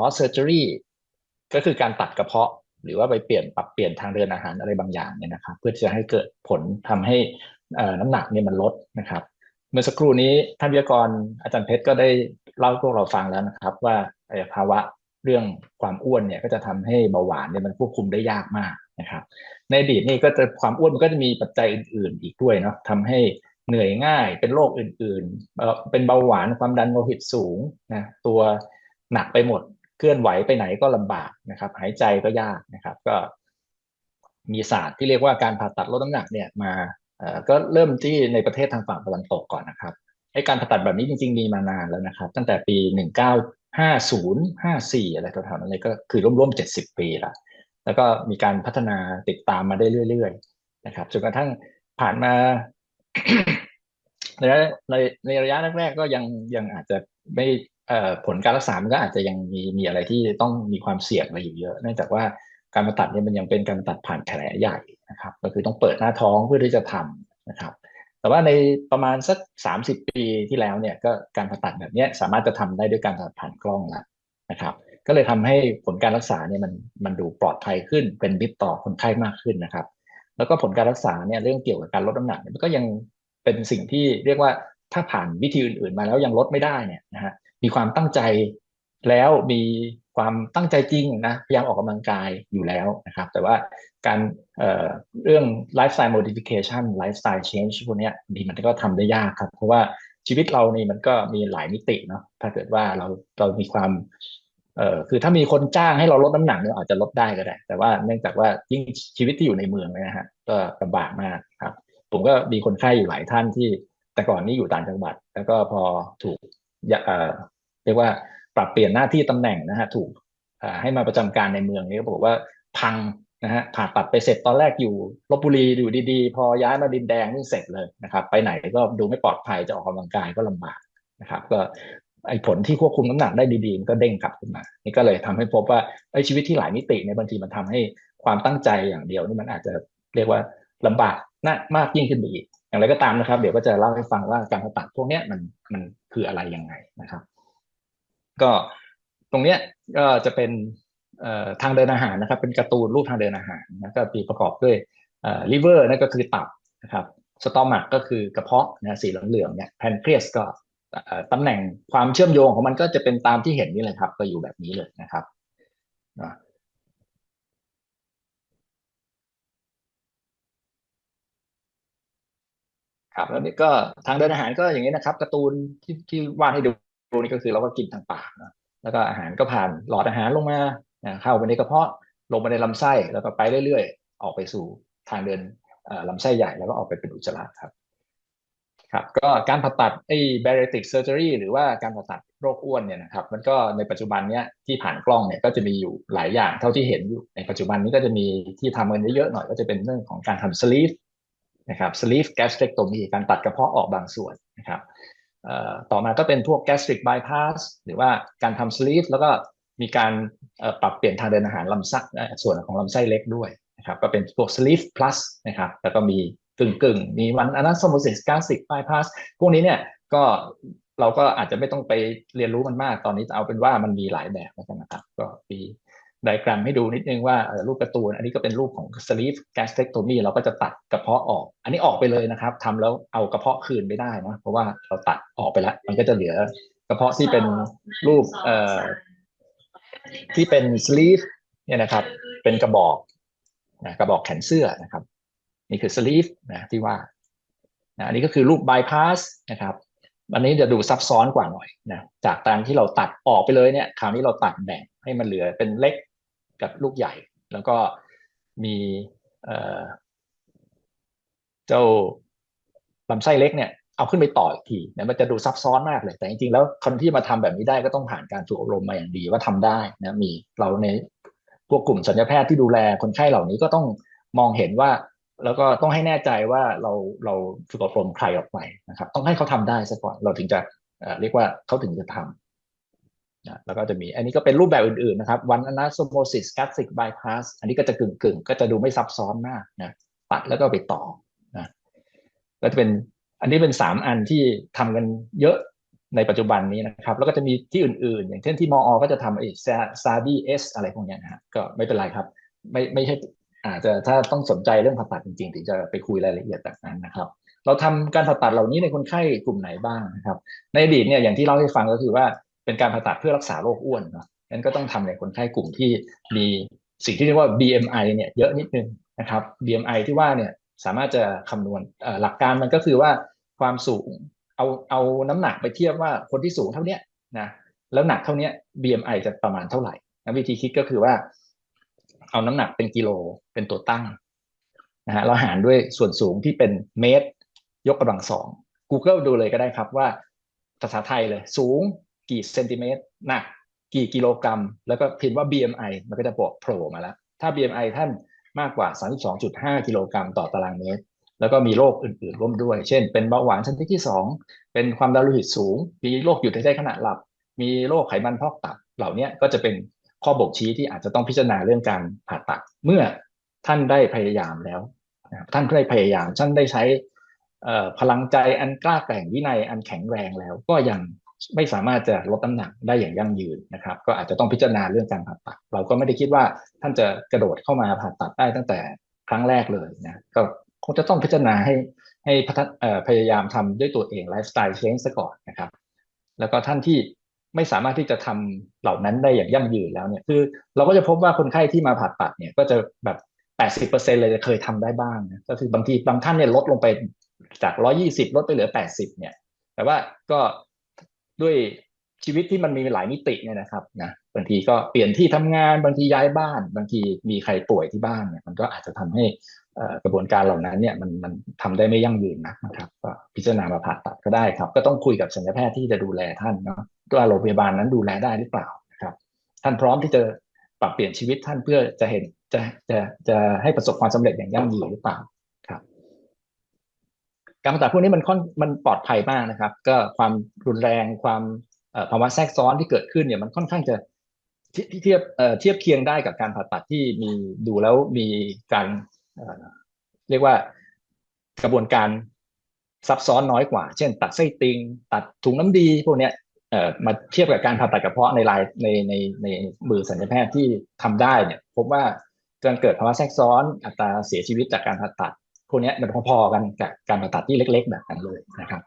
loss surgery ก็คือการตัดกระเพาะ หรือว่าไปเปลี่ยนปรับเปลี่ยนทางเดินอาหารอะไรบางอย่างเนี่ยนะครับ เพื่อจะให้เกิดผลทำให้น้ำหนักเนี่ยมันลดนะครับ เมื่อสักครู่นี้ท่านวิทยากรอาจารย์เพชรก็ได้เล่าพวกเราฟังแล้วนะครับ ว่าภาวะเรื่องความอ้วนเนี่ยก็จะทำให้เบาหวานเนี่ยมันควบคุมได้ยากมากนะครับ ในอดีตนี่ก็จะความอ้วนมันก็จะมีปัจจัยอื่น ๆ อีกด้วยเนาะทำให้เหนื่อยง่ายเป็นโรคอื่น ๆ เป็นเบาหวานความดันโลหิตสูงนะตัวหนักไปหมด เคลื่อนไหวไปไหนก็ลำบากนะครับ หายใจก็ยากนะครับ ก็มีศาสตร์ที่เรียกว่าการผ่าตัดลดน้ำหนักเนี่ยมาก็เริ่มที่ในประเทศทางฝั่งตะวันตกก่อนนะครับไอ้การผ่าตัดแบบนี้จริง ๆ มีมานานแล้วนะครับ ตั้งแต่ปี 1950 54 อะไรแถวๆนั้นเลยก็คือร่วมๆ 70 ปีละแล้วก็มีการพัฒนาติดตามมาได้เรื่อยๆนะครับจนกระทั่งผ่านมาในในในระยะแรกๆก็ยังยังอาจจะไม่ ผลการรักษา มันก็อาจจะยังมีมีอะไรที่ต้องมีความเสี่ยงอะไรอยู่เยอะ เนื่องจากว่าการมาตัดเนี่ยมันยังเป็นการตัดผ่านแผลใหญ่นะครับ ก็คือต้องเปิดหน้าท้องเพื่อที่จะทำนะครับ แต่ว่าในประมาณสักสามสิบปีที่แล้วเนี่ยก็การผ่าตัดแบบนี้สามารถจะทำได้ด้วยการตัดผ่านกล้องแล้วนะครับ ก็เลยทำให้ผลการรักษาเนี่ยมันมันดูปลอดภัยขึ้นเป็นมิตรต่อคนไข้มากขึ้นนะครับ แล้วก็ผลการรักษาเนี่ยเรื่องเกี่ยวกับการลดน้ำหนักมันก็ยังเป็นสิ่งที่เรียกว่าถ้าผ่านวิธีอื่นๆมาแล้วยังลดไม่ได้เนี่ยนะฮะ มีความตั้งใจแล้วมีความตั้งใจจริงนะพยายามออกกำลังกายอยู่แล้วนะครับ แต่ว่าการเเรื่อง lifestyle modification lifestyle change พวกนี้ดีมันก็ทำได้ยากครับ เพราะว่าชีวิตเรานี่มันก็มีหลายมิติเนาะถ้าเกิดว่าเราเรามีความเอ่อคือถ้ามีคนจ้างให้เราลดน้ำหนักเนี่ยอาจจะลดได้ก็ได้ แต่ว่าเนื่องจากว่ายิ่งชีวิตที่อยู่ในเมืองนะฮะก็ลำบากมากครับ ผมก็มีคนไข้อยู่หลายท่านที่แต่ก่อนนี้อยู่ต่างจังหวัด แล้วก็พอถูก เรียกว่าปรับเปลี่ยนหน้าที่ตำแหน่งนะฮะถูกให้มาประจำการในเมืองนี้ก็บอกว่าพังนะฮะผ่าตัดไปเสร็จตอนแรกอยู่ลบบุรีอยู่ดีๆ พอย้ายมาดินแดงนี่เสร็จเลยนะครับ ไปไหนก็ดูไม่ปลอดภัยจะออกกำลังกายก็ลำบากนะครับก็ไอ้ผลที่ควบคุมน้ำหนักได้ดีๆก็เด้งกลับขึ้นมา นี่ก็เลยทำให้พบว่าไอ้ชีวิตที่หลายมิติในบางทีมันทำให้ความตั้งใจอย่างเดียวนี่มันอาจจะเรียกว่าลำบากน่ามากยิ่งขึ้นไปอีก อย่างไรก็ตามนะครับ เดี๋ยวก็จะเล่าให้ฟังว่าการผ่าตัดพวกนี้มันมันคืออะไรยังไงนะครับ ก็ตรงเนี้ยก็จะเป็นทางเดินอาหารนะครับ เป็นการ์ตูนรูปทางเดินอาหารนะก็มีประกอบด้วยลิเวอร์นั่นก็คือตับนะครับสตอมักก็คือกระเพาะนะสีเหลืองๆเนี่ยแพนเครียสก็ตำแหน่งความเชื่อมโยงของมันก็จะเป็นตามที่เห็นนี่เลยครับ ก็อยู่แบบนี้เลยนะครับ ครับแล้วนี่ก็ทางเดินอาหารก็อย่างนี้นะครับการ์ตูนที่ที่วาดให้ดูนี่ก็คือเราก็กินทางปากนะแล้วก็อาหารก็ผ่านหลอดอาหารลงมาเข้าไปในกระเพาะลงไปในลำไส้แล้วก็ไปเรื่อยๆ ออกไปสู่ทางเดินลำไส้ใหญ่แล้วก็ออกไปเป็นอุจจาระครับครับก็การผ่าตัดไอ้ bariatric surgery หรือว่าการผ่าตัดโรคอ้วนเนี่ยนะครับ มันก็ในปัจจุบันเนี้ยที่ผ่านกล้องเนี่ยก็จะมีอยู่หลายอย่างเท่าที่เห็นอยู่ในปัจจุบันนี้ก็จะมีที่ทำกันเยอะๆหน่อยก็จะเป็นเรื่องของการทำ sleeve นะครับ sleeve gastrectomy การตัดกระเพาะออกบางส่วนนะครับต่อมาก็เป็นพวก gastric bypass หรือว่าการทำ sleeve แล้วก็มีการปรับเปลี่ยนทางเดินอาหารลำไส้ส่วนของลำไส้เล็กด้วยนะครับก็เป็นพวก sleeve plus นะครับแล้วก็มีกึ่งกึ่งมีวันอนาโซโมซิสกาสิกบายพาสพวกนี้เนี่ยก็เราก็อาจจะไม่ต้องไปเรียนรู้มันมากตอนนี้เอาเป็นว่ามันมีหลายแบบแล้วกันนะครับ ก็มี ไดกราฟให้ดูนิดนึงว่ารูปการ์ตูน อันนี้ก็เป็นรูปของ sleeve gastrectomy เราก็จะตัดกระเพาะออก อันนี้ออกไปเลยนะครับทำแล้วเอากระเพาะคืนไม่ได้นะเพราะว่าเราตัดออกไปแล้ว มันก็จะเหลือกระเพาะที่เป็นรูปเอ่อที่เป็น sleeve เนี่ยนะครับ เป็นกระบอกนะกระบอกแขนเสื้อนะครับ นี่คือ sleeve นะที่ว่านะอันนี้ก็คือรูป bypass นะครับอันนี้จะดูซับซ้อนกว่าหน่อยนะจากการที่เราตัดออกไปเลยเนี่ยคราวนี้เราตัดแบ่งให้มันเหลือเป็นเล็ก กับลูกใหญ่ แล้วก็มีเจ้าลำไส้เล็กเนี่ยเอาขึ้นไปต่ออีกทีเนี่ยมันจะดูซับซ้อนมากเลย แต่จริงๆแล้วคนที่มาทำแบบนี้ได้ก็ต้องผ่านการฝึกอบรมมาอย่างดีว่าทำได้นะมีเราในพวกกลุ่มสัญญาแพทย์ที่ดูแลคนไข้เหล่านี้ก็ต้องมองเห็นว่า แล้วก็ต้องให้แน่ใจว่าเราเราฝึกอบรมใครออกไปนะครับ ต้องให้เขาทำได้ซะก่อนเราถึงจะเรียกว่าเขาถึงจะทำ นะแล้วก็จะมีอันนี้ก็เป็นรูปแบบอื่นๆนะครับวันอนาโซโมซิสกัสซิกบายพาสอันนี้ก็จะกึ่งๆ ก็จะดูไม่ซับซ้อนมากนะตัดแล้วก็ไปต่อนะก็จะเป็นอันนี้เป็นสามอันที่ทำกันเยอะในปัจจุบันนี้นะครับ แล้วก็จะมีที่อื่นๆ อย่างเช่นที่มอ ก็จะทำไอ้ซาดีเอสอะไรพวกนี้นะฮะก็ไม่เป็นไรครับ ไม่ไม่ใช่อาจจะถ้าต้องสนใจเรื่องผ่าตัดจริงๆ ถึงจะไปคุยรายละเอียดแบบนั้นนะครับ เราทำการผ่าตัดเหล่านี้ในคนไข้กลุ่มไหนบ้างนะครับ ในอดีตเนี่ยอย่างที่เล่าให้ฟังก็คือว่า เป็นการผ่าตัดเพื่อรักษาโรคอ้วนเนาะนั้นก็ต้องทำในคนไข้กลุ่มที่มีสิ่งที่เรียกว่า BMI เนี่ยเยอะนิดนึงนะครับ BMI ที่ว่าเนี่ยสามารถจะคำนวณหลักการมันก็คือว่าความสูงเอาเอาน้ำหนักไปเทียบว่าคนที่สูงเท่านี้นะแล้วหนักเท่านี้ BMI จะประมาณเท่าไหร่นะวิธีคิดก็คือว่า เอาน้ำหนักเป็นกิโลเป็นตัวตั้งนะฮะเราหารด้วยส่วนสูงที่เป็นเมตร ยกกำลังสอง Google ดูเลยก็ได้ครับว่าภาษาไทยเลย สูง กี่เซนติเมตรหนักกี่กิโลกรัม แล้วก็พิมพ์ว่า BMI มันก็จะบอกโผล่มาแล้ว ถ้า BMI ท่านมากกว่า 32.5 กิโลกรัมต่อตารางเมตร แล้วก็มีโรคอื่นๆร่วมด้วย เช่น เป็นเบาหวานชนิดที่ 2 เป็นความดันโลหิตสูง มีโรคหยุดหายใจขณะหลับ มีโรคไขมันพอกตับ เหล่านี้ก็จะเป็นข้อบ่งชี้ที่อาจจะต้องพิจารณาเรื่องการผ่าตัด เมื่อท่านได้พยายามแล้วท่านได้พยายามท่านได้ใช้พลังใจอันกล้าแกร่งวินัยอันแข็งแรงแล้ว ก็ยัง ไม่สามารถจะลดน้ำหนักได้อย่างยั่งยืนนะครับ ก็อาจจะต้องพิจารณาเรื่องการผ่าตัด เราก็ไม่ได้คิดว่าท่านจะกระโดดเข้ามาผ่าตัดได้ตั้งแต่ครั้งแรกเลยนะก็คงจะต้องพิจารณาให้ให้พยายามทำด้วยตัวเองไลฟ์สไตล์เชนซะก่อนนะครับ แล้วก็ท่านที่ไม่สามารถที่จะทำเหล่านั้นได้อย่างยั่งยืนแล้วเนี่ยคือ เราก็จะพบว่าคนไข้ที่มาผ่าตัดเนี่ยก็จะแบบแปดสิบเปอร์เซ็นเลยเคยทำได้บ้างนะก็คือบางทีบางท่านเนี่ยลดลงไปจากร้อยี่สิบลดไปเหลือแปดสิบเนี่ย แต่ว่าก็ ด้วยชีวิตที่มันมีหลายมิติเนี่ยนะครับนะบางทีก็เปลี่ยนที่ทำงานบางทีย้ายบ้าน บางทีมีใครป่วยที่บ้านเนี่ยมันก็อาจจะทำให้กระบวนการเหล่านั้นเนี่ยมันมันทำได้ไม่ยั่งยืนนะครับก็พิจารณามาผ่าตัดก็ได้ครับ ก็ต้องคุยกับศัลยแพทย์ที่จะดูแลท่านเนาะว่าโรงพยาบาลนั้นดูแลได้หรือเปล่านะครับ ท่านพร้อมที่จะปรับเปลี่ยนชีวิตท่านเพื่อจะเห็นจะจะจะให้ประสบความสำเร็จอย่างยั่งยืนหรือเปล่า การผ่าตัดพวกนี้มันค่อนมันปลอดภัยมากนะครับ ก็ความรุนแรงความภาวะแทรกซ้อนที่เกิดขึ้นเนี่ยมันค่อนข้างจะเทียบเทียบเคียงได้กับการผ่าตัดที่มีดูแล้วมีการเรียกว่ากระบวนการซับซ้อนน้อยกว่า เช่น ตัดไส้ติง ตัดถุงน้ำดีพวกเนี้ยมาเทียบกับการผ่าตัดกระเพาะในรายในในในมือสัญญแพทย์ที่ทำได้เนี่ยพบว่าการเกิดภาวะแทรกซ้อนอัตราเสียชีวิตจากการผ่าตัด พวกนี้มันพอๆกันกับการผ่าตัดที่เล็ก ๆ แบบนั้นเลยนะครับ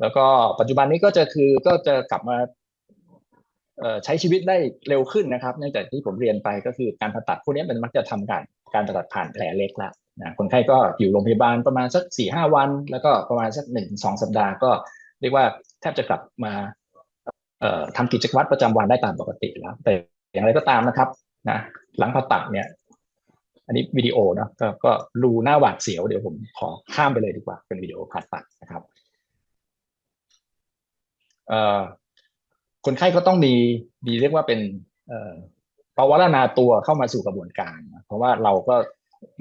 แล้วก็ปัจจุบันนี้ก็จะคือก็จะกลับมาใช้ชีวิตได้เร็วขึ้นนะครับเนื่องจากที่ผมเรียนไปก็คือการผ่าตัดพวกนี้มันมักจะทำการการผ่าตัดผ่านแผลเล็กแล้วนะคนไข้ก็อยู่โรงพยาบาลประมาณสักสี่ห้าวัน แล้วก็ประมาณสักหนึ่งสองสัปดาห์ก็เรียกว่าแทบจะกลับมาทำกิจวัตรประจำวันได้ตามปกติแล้ว แต่อย่างไรก็ตามนะครับนะหลังผ่าตัดเนี่ย อันนี้วิดีโอนะก็ก็รูหน้าหวาดเสียวเดี๋ยวผมขอข้ามไปเลยดีกว่า เป็นวิดีโอผ่าตัดนะครับคนไข้ก็ต้องมีมีเรียกว่าเป็นภาวนาตัวเข้ามาสู่กระบวนการ เพราะว่าเราก็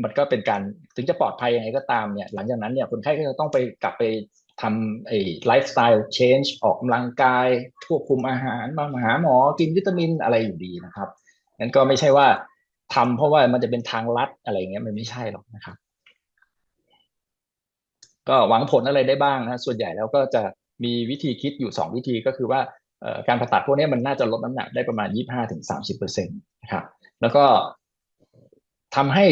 มันก็เป็นการถึงจะปลอดภัยยังไงก็ตามเนี่ยหลังจากนั้นเนี่ยคนไข้ก็จะต้องไปกลับไปทำไอ้ไลฟ์สไตล์เชนจ์ออกกำลังกายควบคุมอาหารมาหาหมอกินวิตามินอะไรอยู่ดีนะครับงั้นก็ไม่ใช่ว่า ทำเพราะว่ามันจะเป็นทางลัดอะไรเงี้ยมันไม่ใช่หรอกนะครับ ก็หวังผลอะไรได้บ้างนะส่วนใหญ่แล้วก็จะมีวิธีคิดอยู่สองวิธีก็คือว่าการผ่าตัดพวกนี้มันน่าจะลดน้ำหนักได้ประมาณ 25-30%ถึงนะครับแล้วก็ทำให้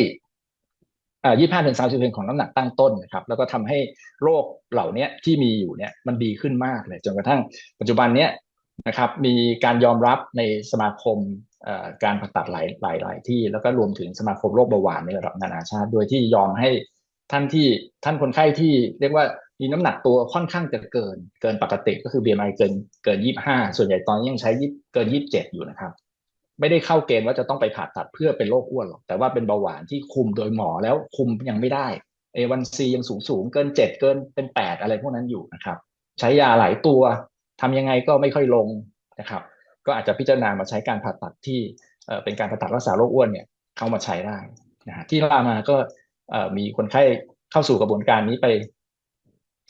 ยี่ห้าถึงสามสิบเปอร์เซ็นของน้ำหนักตั้งต้นนะครับ แล้วก็ทำให้โรคเหล่านี้ที่มีอยู่เนี่ยมันดีขึ้นมากเลย จนกระทั่งปัจจุบันเนี้ยนะครับ มีการยอมรับในสมาคม การผ่าตัดหลายหลายหลายที่ แล้วก็รวมถึงสมาคมโรคเบาหวานในระดับนานาชาติ โดยที่ยอมให้ท่านที่ท่านคนไข้ที่เรียกว่ามีน้ำหนักตัวค่อนข้างจะเกินเกินปกติก็คือ BMI เกินเกินยี่ห้าส่วนใหญ่ตอนนี้ยังใช้เกินยี่สิบเจ็ดอยู่นะครับ ไม่ได้เข้าเกณฑ์ว่าจะต้องไปผ่าตัดเพื่อเป็นโรคอ้วนหรอก แต่ว่าเป็นเบาหวานที่คุมโดยหมอแล้วคุมยังไม่ได้ A1C ยังสูงสูงเกินเจ็ดเกินเป็นแปดอะไรพวกนั้นอยู่นะครับ ใช้ยาหลายตัวทำยังไงก็ไม่ค่อยลงนะครับ ก็อาจจะพิจารณามาใช้การผ่าตัดที่เป็นการผ่าตัดรักษาโรคอ้วนเนี่ยเข้ามาใช้ได้นะที่รามาก็มีคนไข้เข้าสู่กระบวนการนี้ไป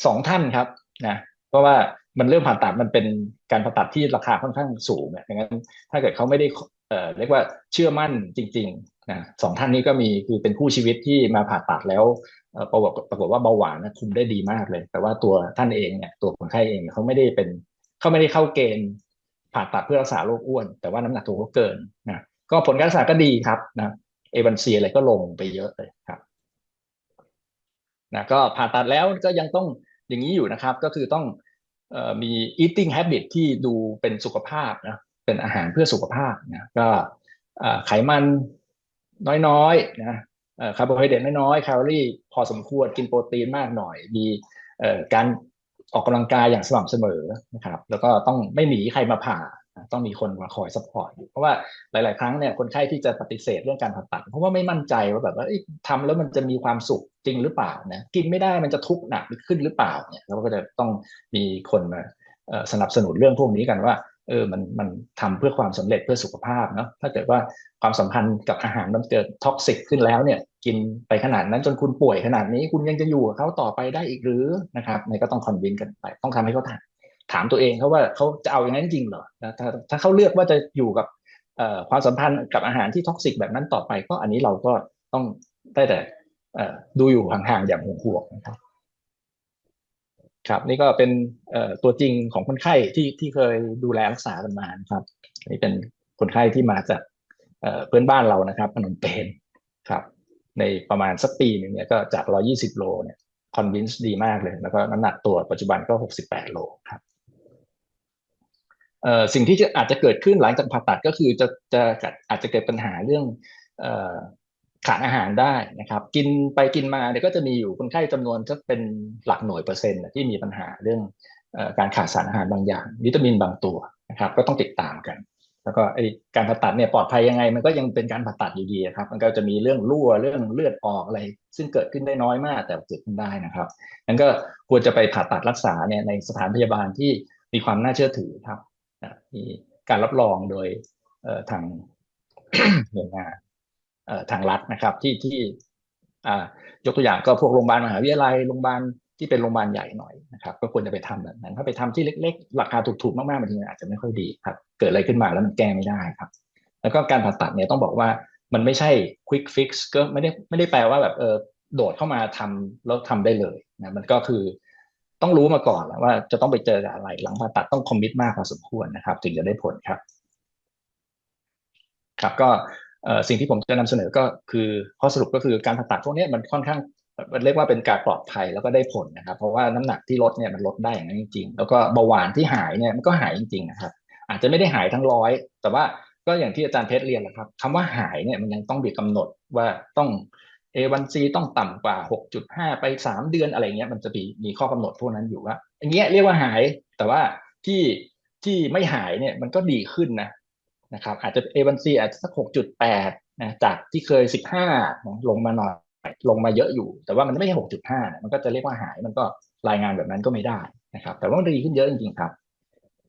สองท่านครับนะเพราะว่ามันเรื่องผ่าตัดมันเป็นการผ่าตัดที่ราคาค่อนข้างสูงเนี่ยดังนั้นถ้าเกิดเขาไม่ได้เอ่อเรียกว่าเชื่อมั่นจริงๆนะสองท่านนี้ก็มีคือเป็นคู่ชีวิตที่มาผ่าตัดแล้วปรากฏปรากฏว่าเบาหวานนะคุมได้ดีมากเลย แต่ว่าตัวท่านเองเนี่ยตัวคนไข้เองเขาไม่ได้เป็นเขาไม่ได้เข้าเกณฑ์ ผ่าตัดเพื่อรักษาโรคอ้วน แต่ว่าน้ำหนักตัวเขาเกินนะก็ผลการรักษาก็ดีครับนะเอวันซีอะไรก็ลงไปเยอะเลยครับนะก็ผ่าตัดแล้วก็ยังต้องอย่างนี้อยู่นะครับ ก็คือต้องออมี eating habit ที่ดูเป็นสุขภาพนะเป็นอาหารเพื่อสุขภาพนะก็ไขมันน้อยๆนะคาร์โบไฮเดรตน้อยๆแคลอรี่พอสมควรกินโปรตีนมากหน่อย มีการ ออกกำลังกายอย่างสม่ำเสมอนะครับ แล้วก็ต้องไม่หนีใครมาผ่า ต้องมีคนมาคอยซัพพอร์ตอยู่เพราะว่าหลาย ๆ ครั้งเนี่ยคนไข้ที่จะปฏิเสธเรื่องการผ่าตัด เพราะว่าไม่มั่นใจว่าแบบว่าเอ้ยทำแล้วมันจะมีความสุขจริงหรือเปล่านะกินไม่ได้มันจะทุกข์หนักขึ้นหรือเปล่าเนี่ยเราก็จะต้องมีคนมาสนับสนุนเรื่องพวกนี้กันว่า เออมันมันทำเพื่อความสำเร็จเพื่อสุขภาพเนาะถ้าเกิดว่าความสัมพันธ์กับอาหารมันเกิดท็อกซิกขึ้นแล้วเนี่ยกินไปขนาดนั้นจนคุณป่วยขนาดนี้คุณยังจะอยู่กับเขาต่อไปได้อีกหรือนะครับในก็ต้องคอนวินกันไปต้องทำให้เขาถามถามตัวเองเขาว่าเขาจะเอาอย่างนั้นจริงเหรอถ้าถ้าเขาเลือกว่าจะอยู่กับความสัมพันธ์กับอาหารที่ท็อกซิกแบบนั้นต่อไปก็อันนี้เราก็ต้องได้แต่ดูอยู่ห่างๆอย่างห่วงๆนะครับ ครับ นี่ก็เป็นตัวจริงของคนไข้ที่ที่เคยดูแลรักษากันมานะครับนี่เป็นคนไข้ที่มาจากเพื่อนบ้านเรานะครับพนมเปญครับ ในประมาณสักปีหนึ่งเนี่ยก็จาก 120 โลเนี่ยคอนวินส์ดีมากเลย แล้วก็น้ำหนักตัวปัจจุบันก็ 68 โลครับสิ่งที่จะอาจจะเกิดขึ้นหลังจากผ่าตัดก็คือจะจะอาจจะเกิดปัญหาเรื่องอ ขาดอาหารได้นะครับ กินไปกินมาเนี่ยก็จะมีอยู่คนไข้จำนวนจะเป็นหลักหน่วยเปอร์เซ็นต์ที่มีปัญหาเรื่องการขาดสารอาหารบางอย่าง วิตามินบางตัวนะครับ ก็ต้องติดตามกัน แล้วก็ไอการผ่าตัดเนี่ยปลอดภัยยังไง มันก็ยังเป็นการผ่าตัดอยู่ดีครับ มันก็จะมีเรื่องรั่วเรื่องเลือดออกอะไร ซึ่งเกิดขึ้นได้น้อยมากแต่เกิดขึ้นได้นะครับนั้นก็ควรจะไปผ่าตัดรักษาเนี่ยในสถานพยาบาลที่มีความน่าเชื่อถือครับมีการรับรองโดยทางหน่วยงาน ทางรัฐนะครับที่ที่ยกตัวอย่างก็พวกโรงพยาบาลมหาวิทยาลัยโรงพยาบาลที่เป็นโรงพยาบาลใหญ่หน่อยนะครับก็ควรจะไปทำแบบนั้นถ้าไปทำที่เล็กๆ ราคาถูกๆมากๆบางทีอาจจะไม่ค่อยดีครับเกิดอะไรขึ้นมาแล้วมันแก้ไม่ได้ครับ แล้วก็การผ่าตัดเนี่ยต้องบอกว่ามันไม่ใช่ quick fix ก็ไม่ได้ไม่ได้แปลว่าแบบเออโดดเข้ามาทำแล้วทำได้เลยนะมันก็คือต้องรู้มาก่อนว่าจะต้องไปเจออะไรหลังผ่าตัดต้องคอมมิตมากพอสมควรนะครับ ถึงจะได้ผลครับ ครับก็ สิ่งที่ผมจะนำเสนอก็คือข้อสรุปก็คือการผ่าตัดพวกนี้มันค่อนข้างมันเรียกว่าเป็นการปลอดภัยแล้วก็ได้ผลนะครับ เพราะว่าน้ำหนักที่ลดเนี่ยมันลดได้อย่างนั้นจริงๆ แล้วก็เบาหวานที่หายเนี่ยมันก็หายจริงๆนะครับ อาจจะไม่ได้หายทั้งร้อย แต่ว่าก็อย่างที่อาจารย์เพชรเรียนแหละครับคำว่าหายเนี่ยมันยังต้องมีกำหนดว่าต้อง A1C ต้องต่ำกว่า 6.5 ไป 3 เดือนอะไรเงี้ยมันจะมีมีข้อกำหนดพวกนั้นอยู่ว่าอย่างเงี้ยเรียกว่าหายแต่ว่าที่ที่ไม่หายเนี่ยมันก็ดีขึ้นนะ นะครับอาจจะ A1C อาจจะสัก 6.8นะจากที่เคย 15นะลงมาหน่อยลงมาเยอะอยู่ แต่ว่ามันไม่ใช่6.5 มันก็จะเรียกว่าหายมันก็รายงานแบบนั้นก็ไม่ได้นะครับแต่ว่ามันดีขึ้นเยอะจริงๆครับ